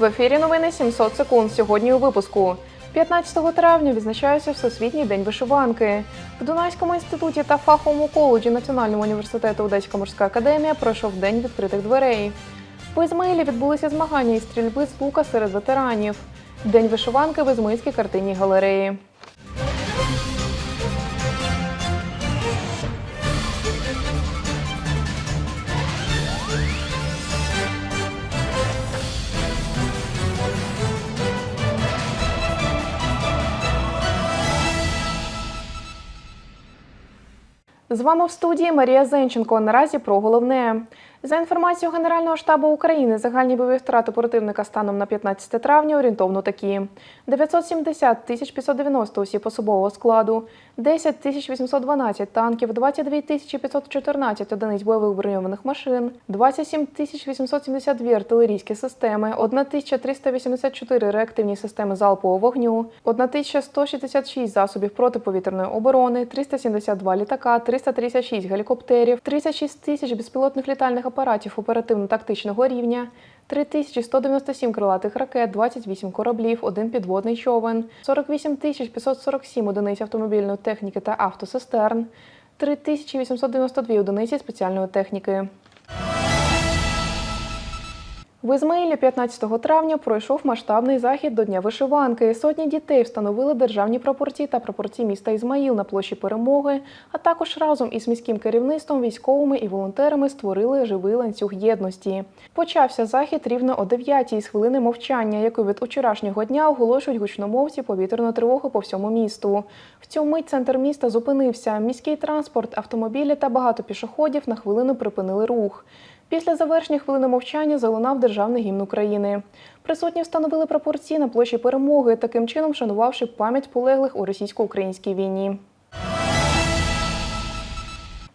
В ефірі новини 700 секунд. Сьогодні у випуску. 15 травня відзначається Всесвітній день вишиванки. В Дунайському інституті та фаховому коледжі Національного університету Одеська морська академія пройшов день відкритих дверей. В Ізмаїлі відбулися змагання із стрільби з лука серед ветеранів. День вишиванки в Ізмаїльській картинній галереї. З вами в студії Марія Зенченко. Наразі про головне. За інформацією Генерального штабу України, загальні бойові втрати противника станом на 15 травня орієнтовно такі: 970 тисяч 590 осіб особового складу, 10 тисяч 812 танків, 22 тисячі 514 одиниць бойових броньованих машин, 27 тисяч 872 артилерійські системи, 1384 реактивні системи залпового вогню, 1166 засобів протиповітряної оборони, 372 літака, 336 гелікоптерів, 36 тисяч безпілотних літальних апаратів оперативно-тактичного рівня, 3197 крилатих ракет, 28 кораблів, один підводний човен, 48 тисяч 547 одиниць автомобільної техніки та автосистерн, 3892 одиниці спеціальної техніки. В Ізмаїлі 15 травня пройшов масштабний захід до Дня вишиванки. Сотні дітей встановили державні прапорці та прапорці міста Ізмаїл на площі перемоги, а також разом із міським керівництвом, військовими і волонтерами створили живий ланцюг єдності. Почався захід рівно о 9 з хвилини мовчання, яку від вчорашнього дня оголошують гучномовці повітряної тривоги по всьому місту. В цю мить центр міста зупинився. Міський транспорт, автомобілі та багато пішоходів на хвилину припинили рух. Після завершення хвилини мовчання залунав державний гімн України. Присутні встановили прапорці на площі перемоги, таким чином шанувавши пам'ять полеглих у російсько-українській війні.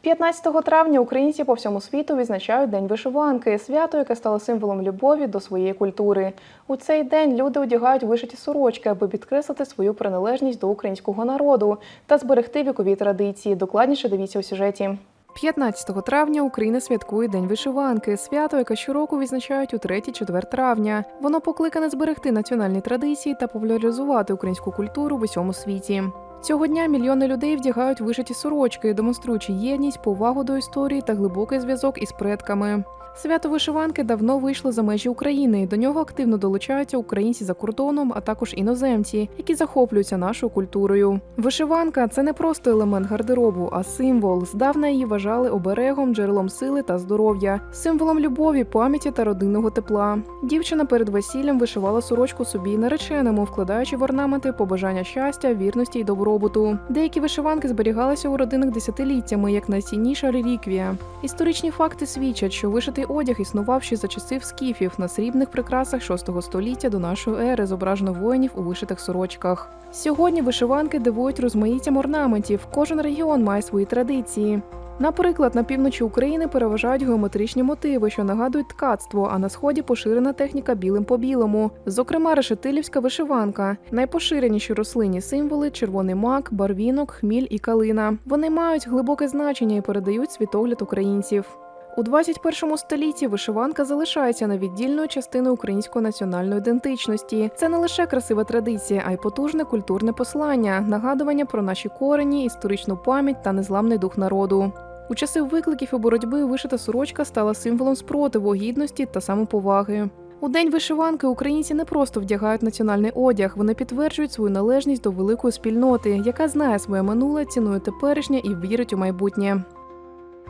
15 травня українці по всьому світу відзначають День вишиванки, свято, яке стало символом любові до своєї культури. У цей день люди одягають вишиті сорочки, аби підкреслити свою приналежність до українського народу та зберегти вікові традиції. Докладніше дивіться у сюжеті. 15 травня Україна святкує День вишиванки, свято, яке щороку відзначають у 3-4 травня. Воно покликане зберегти національні традиції та популяризувати українську культуру в усьому світі. Цього дня мільйони людей вдягають вишиті сорочки, демонструючи єдність, повагу до історії та глибокий зв'язок із предками. Свято вишиванки давно вийшло за межі України. До нього активно долучаються українці за кордоном, а також іноземці, які захоплюються нашою культурою. Вишиванка це не просто елемент гардеробу, а символ. Здавна її вважали оберегом, джерелом сили та здоров'я, символом любові, пам'яті та родинного тепла. Дівчина перед весіллям вишивала сорочку собі нареченому, вкладаючи в орнаменти побажання щастя, вірності й добробуту. Деякі вишиванки зберігалися у родинах десятиліттями як найцінніша реліквія. Історичні факти свідчать, що вишитий одяг існував ще за часів скіфів на срібних прикрасах 6 століття до нашої ери зображено воїнів у вишитих сорочках. Сьогодні вишиванки дивують розмаїттям орнаментів. Кожен регіон має свої традиції. Наприклад, на півночі України переважають геометричні мотиви, що нагадують ткацтво, а на сході поширена техніка білим по білому. Зокрема, решетилівська вишиванка. Найпоширеніші рослинні символи червоний мак, барвінок, хміль і калина. Вони мають глибоке значення і передають світогляд українців. У 21 столітті вишиванка залишається невіддільною частиною української національної ідентичності. Це не лише красива традиція, а й потужне культурне послання, нагадування про наші корені, історичну пам'ять та незламний дух народу. У часи викликів і боротьби вишита сорочка стала символом спротиву, гідності та самоповаги. У день вишиванки українці не просто вдягають національний одяг, вони підтверджують свою належність до великої спільноти, яка знає своє минуле, цінує теперішнє і вірить у майбутнє.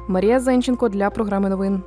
Марія Зенченко для програми новин.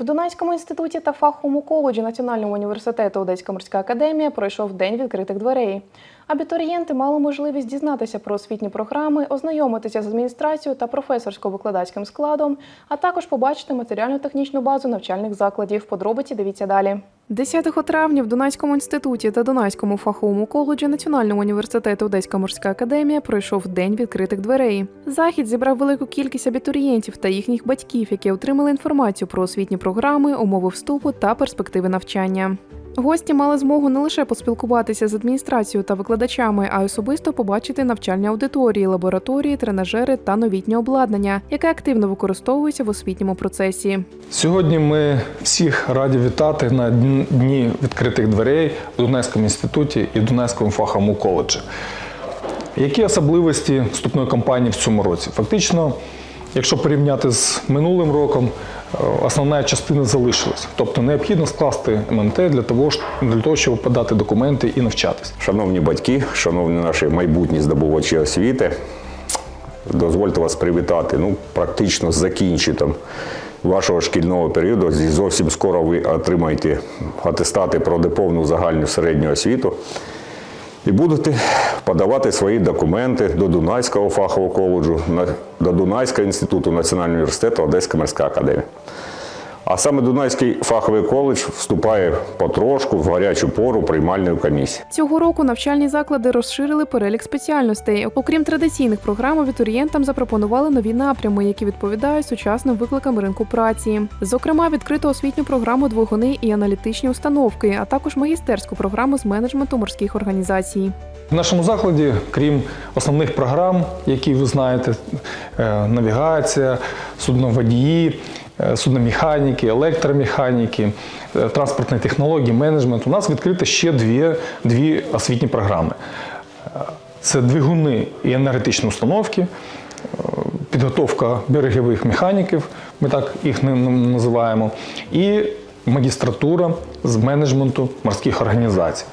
В Дунайському інституті та фаховому коледжі Національного університету Одеська морська академія пройшов день відкритих дверей. Абітурієнти мали можливість дізнатися про освітні програми, ознайомитися з адміністрацією та професорсько-викладацьким складом, а також побачити матеріально-технічну базу навчальних закладів. Подробиці дивіться далі. 10 травня в Дунайському інституті та Дунайському фаховому коледжі Національного університету Одеська морська академія пройшов день відкритих дверей. Захід зібрав велику кількість абітурієнтів та їхніх батьків, які отримали інформацію про освітні програми, умови вступу та перспективи навчання. Гості мали змогу не лише поспілкуватися з адміністрацією та викладачами, а й особисто побачити навчальні аудиторії, лабораторії, тренажери та новітнє обладнання, яке активно використовується в освітньому процесі. Сьогодні ми всіх раді вітати на дн- дні відкритих дверей в Донецькому інституті і Донецькому фаховому коледжі. Які особливості вступної кампанії в цьому році? Фактично, якщо порівняти з минулим роком, основна частина залишилась. Тобто необхідно скласти ММТ для того, для того, щоб подати документи і навчатись. Шановні батьки, шановні наші майбутні здобувачі освіти, дозвольте вас привітати. Ну, практично з закінченням вашого шкільного періоду. Зовсім скоро ви отримаєте атестати про диповну загальну середню освіту і будете подавати свої документи до Дунайського фахового коледжу, до Дунайського інституту Національного університету Одеська морська академія. А саме Дунайський фаховий коледж вступає потрошку в гарячу пору приймальної комісії. Цього року навчальні заклади розширили перелік спеціальностей. Окрім традиційних програм, абітурієнтам запропонували нові напрями, які відповідають сучасним викликам ринку праці. Зокрема, відкрито освітню програму двигуни і аналітичні установки, а також магістерську програму з менеджменту морських організацій. В нашому закладі, крім основних програм, які ви знаєте, е, навігація, судноводії, судномеханіки, електромеханіки, е, транспортні технології, менеджмент, у нас відкрито ще дві, дві освітні програми. Е, Це двигуни і енергетичні установки, е, підготовка берегових механіків, ми так їх називаємо, і магістратура з менеджменту морських організацій.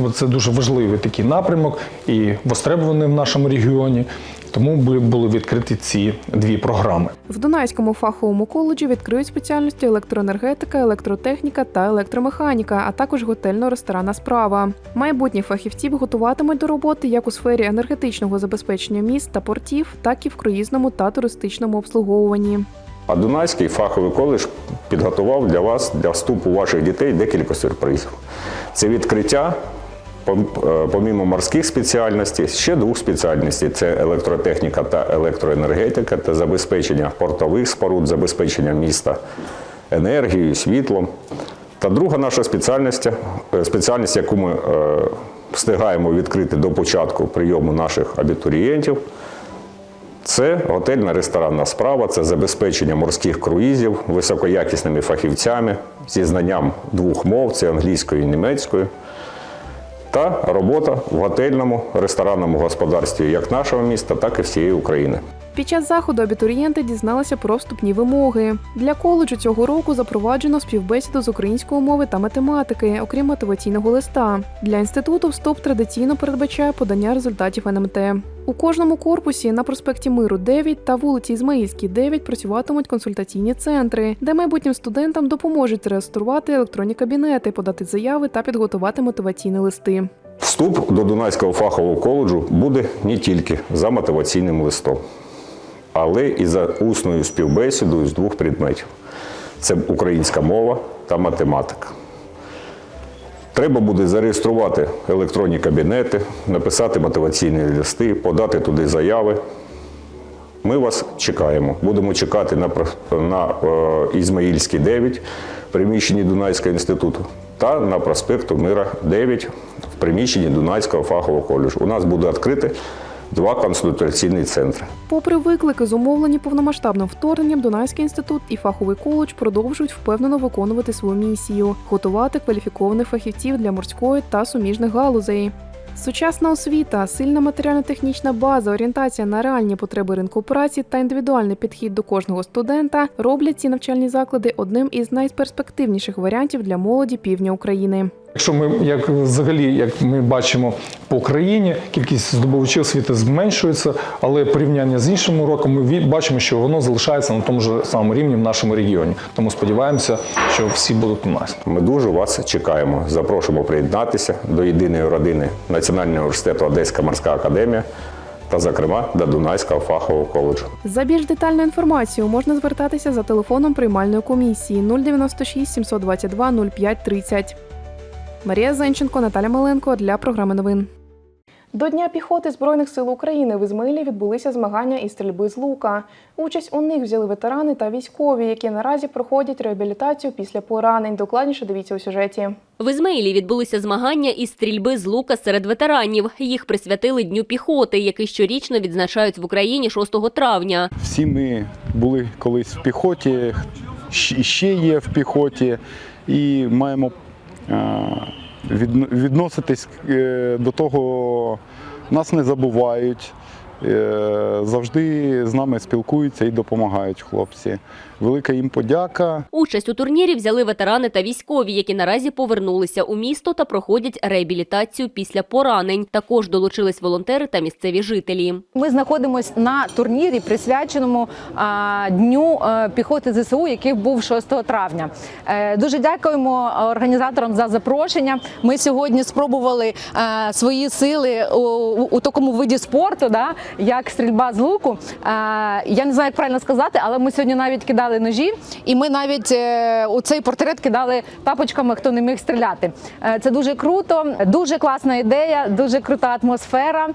Бо Це дуже важливий такий напрямок і востребований в нашому регіоні. Тому були- відкриті ці дві програми. В Дунайському фаховому коледжі відкриють спеціальності електроенергетика, електротехніка та електромеханіка, а також готельно-ресторанна справа. Майбутні фахівці готуватимуть до роботи як у сфері енергетичного забезпечення міст та портів, так і в круїзному та туристичному обслуговуванні. А Дунайський фаховий коледж підготував для вас, для вступу ваших дітей декілька сюрпризів. Це відкриття, помімо морських спеціальностей, ще двох спеціальностей: це електротехніка та електроенергетика та забезпечення портових споруд, забезпечення міста енергією, світлом. Та друга наша спеціальність, е, спеціальність, яку ми е, встигаємо відкрити до початку прийому наших абітурієнтів, це готельна ресторанна справа, це забезпечення морських круїзів високоякісними фахівцями зі знанням двох мов це англійської і німецької. Та робота в готельному ресторанному господарстві як нашого міста, так і всієї України. Під час заходу абітурієнти дізналися про вступні вимоги. Для коледжу цього року запроваджено співбесіду з української мови та математики, окрім мотиваційного листа. Для інституту вступ традиційно передбачає подання результатів НМТ. У кожному корпусі на проспекті Миру 9 та вулиці Ізмаїльській 9 працюватимуть консультаційні центри, де майбутнім студентам допоможуть реєструвати електронні кабінети, подати заяви та підготувати мотиваційні листи. Вступ до Дунайського фахового коледжу буде не тільки за мотиваційним листом, але і за усною співбесідою з двох предметів: це українська мова та математика. Треба буде зареєструвати електронні кабінети, написати мотиваційні листи, подати туди заяви. Ми вас чекаємо. Будемо чекати на, на е, Ізмаїльській 9 в приміщенні Дунайського інституту та на проспекту Мира 9 в приміщенні Дунайського фахового коледжу. У нас буде відкрити два консультаційні центри. Попри виклики, зумовлені повномасштабним вторгненням, Дунайський інститут і фаховий коледж продовжують впевнено виконувати свою місію готувати кваліфікованих фахівців для морської та суміжних галузей. Сучасна освіта, сильна матеріально-технічна база, орієнтація на реальні потреби ринку праці та індивідуальний підхід до кожного студента роблять ці навчальні заклади одним із найперспективніших варіантів для молоді півдня України. Якщо ми як взагалі, як ми бачимо по Україні, кількість здобувачів освіти зменшується, але порівняння з іншими роком ми бачимо, що воно залишається на тому ж самому рівні в нашому регіоні. Тому сподіваємося, що всі будуть у нас. Ми дуже вас чекаємо. Запрошуємо приєднатися до єдиної родини Національного університету Одеська морська академія та, зокрема, до Дунайського фахового коледжу. За більш детальною інформацією можна звертатися за телефоном приймальної комісії 096 722 05 30. Марія Зенченко, Наталя Маленко для програми новин. До Дня піхоти Збройних сил України в Ізмаїлі відбулися змагання із стрільби з лука. Участь у них взяли ветерани та військові, які наразі проходять реабілітацію після поранень. Докладніше дивіться у сюжеті. В Ізмаїлі відбулися змагання із стрільби з лука серед ветеранів. Їх присвятили Дню піхоти, який щорічно відзначають в Україні 6 травня. Всі ми були колись в піхоті, ще є в піхоті, і маємо відноситись е, до того, нас не забувають. Е, Завжди з нами спілкуються і допомагають хлопці. Велика їм подяка. Участь у турнірі взяли ветерани та військові, які наразі повернулися у місто та проходять реабілітацію після поранень. Також долучились волонтери та місцеві жителі. Ми знаходимося на турнірі, присвяченому дню е, піхоти ЗСУ, який був 6 травня. Е, дуже дякуємо організаторам за запрошення. Ми сьогодні спробували свої сили у такому виді спорту, да, як стрільба з луку. Е, я не знаю, як правильно сказати, але ми сьогодні навіть кидали ножі, і ми навіть е, у цей портрет кидали тапочками, хто не міг стріляти. Е, це дуже круто, дуже класна ідея, дуже крута атмосфера.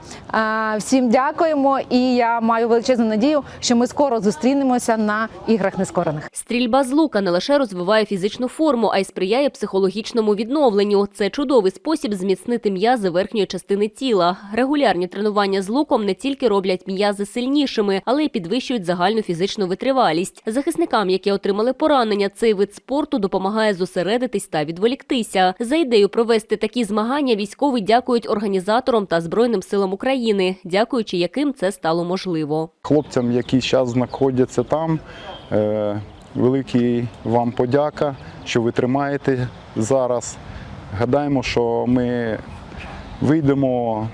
Всім дякуємо, і я маю величезну надію, що ми скоро зустрінемося на іграх нескорених. Стрільба з лука не лише розвиває фізичну форму, а й сприяє психологічному відновленню. Це чудовий спосіб зміцнити м'язи верхньої частини тіла. Регулярні тренування з луком не тільки роблять м'язи сильнішими, але й підвищують загальну фізичну витривалість. Захисникам, які отримали поранення, цей вид спорту допомагає зосередитись та відволіктися. За ідею провести такі змагання військові дякують організаторам та Збройним силам України, дякуючи яким це стало можливо. Хлопцям, які зараз знаходяться там, е, великий вам подяка, що ви тримаєте зараз. Гадаємо, що ми вийдемо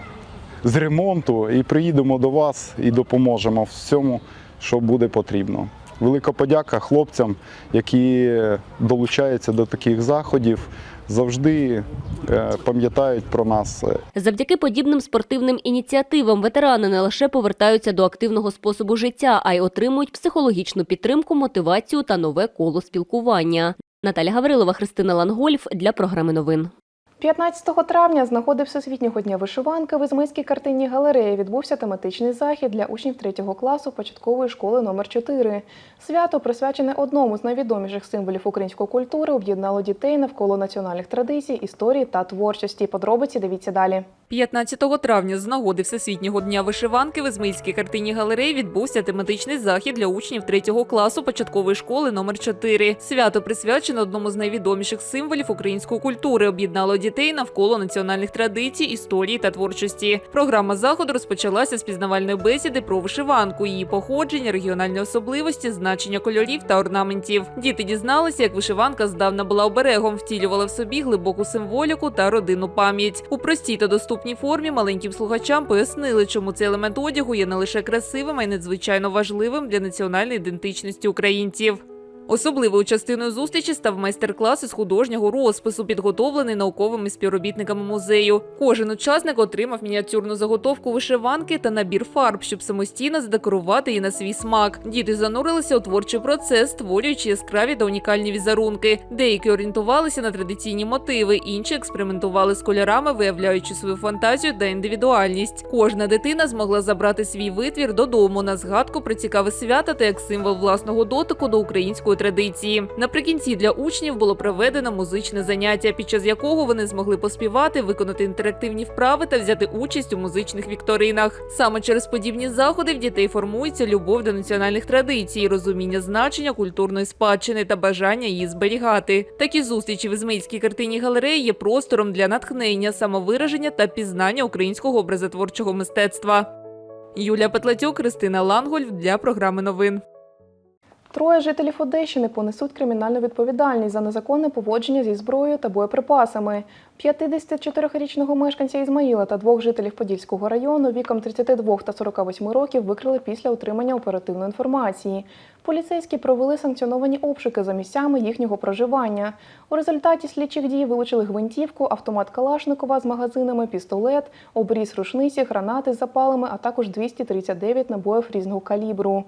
з ремонту і приїдемо до вас і допоможемо всьому, що буде потрібно. Велика подяка хлопцям, які долучаються до таких заходів, завжди е, пам'ятають про нас. Завдяки подібним спортивним ініціативам ветерани не лише повертаються до активного способу життя, а й отримують психологічну підтримку, мотивацію та нове коло спілкування. Наталя Гаврилова, Христина Лангольф для програми новин. 15 травня з нагоди Всесвітнього дня вишиванки в Ізмейській картинній галереї відбувся тематичний захід для учнів 3 класу початкової школи номер 4 Свято, присвячене одному з найвідоміших символів української культури, об'єднало дітей навколо національних традицій, історії та творчості. Подробиці дивіться далі. 15 травня з нагоди Всесвітнього дня вишиванки в Ізмаїльській картині галереї відбувся тематичний захід для учнів 3 класу початкової школи номер 4 Свято присвячено одному з найвідоміших символів української культури, об'єднало дітей навколо національних традицій, історії та творчості. Програма заходу розпочалася з пізнавальної бесіди про вишиванку, її походження, регіональні особливості, значення кольорів та орнаментів. Діти дізналися, як вишиванка здавна була оберегом, втілювала в собі глибоку символіку та родинну пам'ять. У простій та доступній формі маленьким слухачам пояснили, чому цей елемент одягу є не лише красивим, а й надзвичайно важливим для національної ідентичності українців. Особливою частиною зустрічі став майстер-клас із художнього розпису, підготовлений науковими співробітниками музею. Кожен учасник отримав мініатюрну заготовку вишиванки та набір фарб, щоб самостійно задекорувати її на свій смак. Діти занурилися у творчий процес, створюючи яскраві та унікальні візерунки. Деякі орієнтувалися на традиційні мотиви, інші експериментували з кольорами, виявляючи свою фантазію та індивідуальність. Кожна дитина змогла забрати свій витвір додому на згадку про цікаве свято та як символ власного дотику до української традиції. Наприкінці для учнів було проведено музичне заняття, під час якого вони змогли поспівати, виконати інтерактивні вправи та взяти участь у музичних вікторинах. Саме через подібні заходи в дітей формується любов до національних традицій, розуміння значення культурної спадщини та бажання її зберігати. Такі зустрічі в Ізмаїльській картині галереї є простором для натхнення, самовираження та пізнання українського образотворчого мистецтва. Юлія Петлатюк, Кристина Лангольф для програми новин. Троє жителів Одещини понесуть кримінальну відповідальність за незаконне поводження зі зброєю та боєприпасами. 54-річного мешканця Ізмаїла та двох жителів Подільського району віком 32 та 48 років викрили після отримання оперативної інформації. Поліцейські провели санкціоновані обшуки за місцями їхнього проживання. У результаті слідчих дій вилучили гвинтівку, автомат Калашникова з магазинами, пістолет, обріз рушниці, гранати з запалами, а також 239 набоїв різного калібру.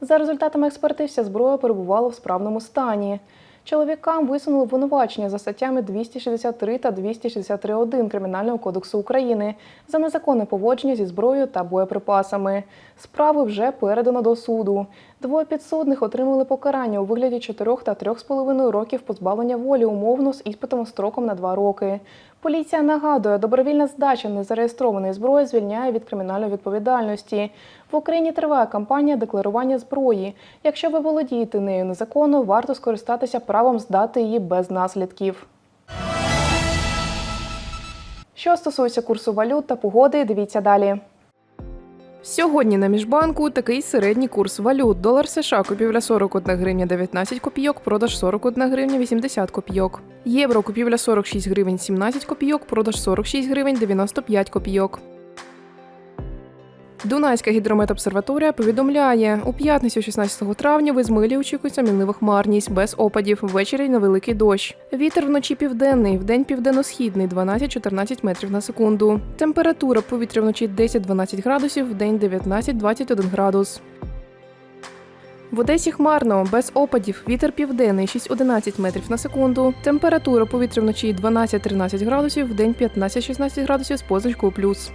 За результатами експертиз, вся зброя перебувала в справному стані. Чоловікам висунули обвинувачення за статтями 263 та 263.1 Кримінального кодексу України за незаконне поводження зі зброєю та боєприпасами. Справи вже передано до суду. Двоє підсудних отримали покарання у вигляді 4 та 3,5 років позбавлення волі умовно з іспитом строком на 2 роки. Поліція нагадує, добровільна здача незареєстрованої зброї звільняє від кримінальної відповідальності. В Україні триває кампанія декларування зброї. Якщо ви володієте нею незаконно, варто скористатися правом здати її без наслідків. Що стосується курсу валют та погоди, дивіться далі. Сьогодні на міжбанку такий середній курс валют. Долар США купівля 41 гривня 19 копійок, продаж 41 гривня 80 копійок. Євро купівля 46 гривень 17 копійок, продаж 46 гривень 95 копійок. Дунайська гідрометобсерваторія повідомляє, у п'ятницю 16 травня в Ізмилі очікується мінлива хмарність без опадів, ввечері невеликий дощ. Вітер вночі південний, вдень південно-східний 12-14 метрів на секунду. Температура повітря вночі 10-12 градусів, вдень 19-21 градус. В Одесі хмарно, без опадів, вітер південний 6-11 метрів на секунду. Температура повітря вночі 12-13 градусів, вдень 15-16 градусів з позначкою плюс.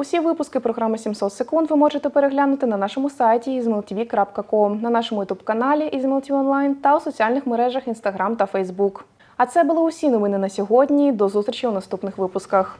Усі випуски програми 700 секунд ви можете переглянути на нашому сайті izmailtv.com, на нашому youtube каналі IzmailTV Online та у соціальних мережах Instagram та Facebook. А це були усі новини на сьогодні. До зустрічі у наступних випусках.